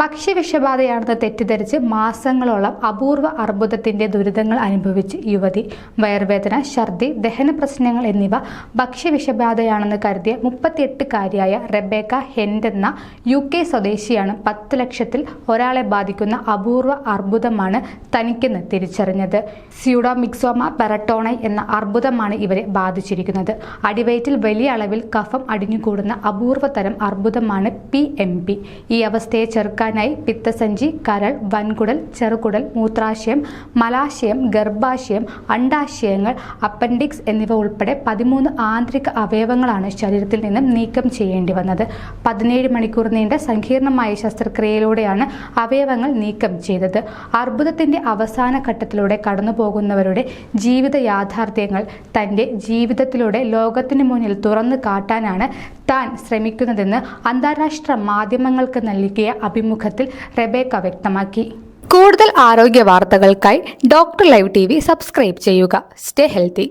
ഭക്ഷ്യവിഷബാധയാണെന്ന് തെറ്റിദ്ധരിച്ച് മാസങ്ങളോളം അപൂർവ അർബുദത്തിന്റെ ദുരിതങ്ങൾ അനുഭവിച്ച് യുവതി. വയർവേദന ഛർദി ദഹന പ്രശ്നങ്ങൾ എന്നിവ ഭക്ഷ്യവിഷബാധയാണെന്ന് കരുതിയ മുപ്പത്തിയെട്ടുകാരിയായ റെബേക്ക ഹെൻഡ് എന്ന യു കെ സ്വദേശിയാണ് പത്ത് ലക്ഷത്തിൽ ഒരാളെ ബാധിക്കുന്ന അപൂർവ അർബുദമാണ് തനിക്കെന്ന് തിരിച്ചറിഞ്ഞത്. സ്യൂഡോമിക്സോമ പെറട്ടോണൈ എന്ന അർബുദമാണ് ഇവരെ ബാധിച്ചിരിക്കുന്നത്. അടിവയറ്റിൽ വലിയ അളവിൽ കഫം അടിഞ്ഞുകൂടുന്ന അപൂർവതരം അർബുദമാണ് പി എം പി. ഈ അവസ്ഥയെ ചെറുക്കാനായി പിത്തസഞ്ചി കരൾ വൻകുടൽ ചെറുകുടൽ മൂത്രാശയം മലാശയം ഗർഭാശയം അണ്ടാശയങ്ങൾ അപ്പൻഡിക്സ് എന്നിവ ഉൾപ്പെടെ പതിമൂന്ന് ആന്തരിക അവയവങ്ങളാണ് ശരീരത്തിൽ നിന്നും നീക്കം ചെയ്യേണ്ടി വന്നത്. പതിനേഴ് മണിക്കൂർ നീണ്ട സങ്കീർണമായ ശസ്ത്രക്രിയയിലൂടെയാണ് അവയവങ്ങൾ നീക്കം ചെയ്തത്. അർബുദത്തിന്റെ അവസാന ഘട്ടത്തിലൂടെ കടന്നുപോകുന്നവരുടെ ജീവിത യാഥാർത്ഥ്യങ്ങൾ തന്റെ ജീവിതത്തിലൂടെ ലോകത്തിന് മുന്നിൽ തുറന്നു കാട്ടാനാണ് താൻ ശ്രമിക്കുന്നതെന്ന് അന്താരാഷ്ട്ര മാധ്യമങ്ങൾക്ക് നൽകിയ അഭിമുഖത്തിൽ റെബേക്ക വ്യക്തമാക്കി. കൂടുതൽ ആരോഗ്യ വാർത്തകൾക്കായി ഡോക്ടർ ലൈവ് ടി സബ്സ്ക്രൈബ് ചെയ്യുക. Stay healthy.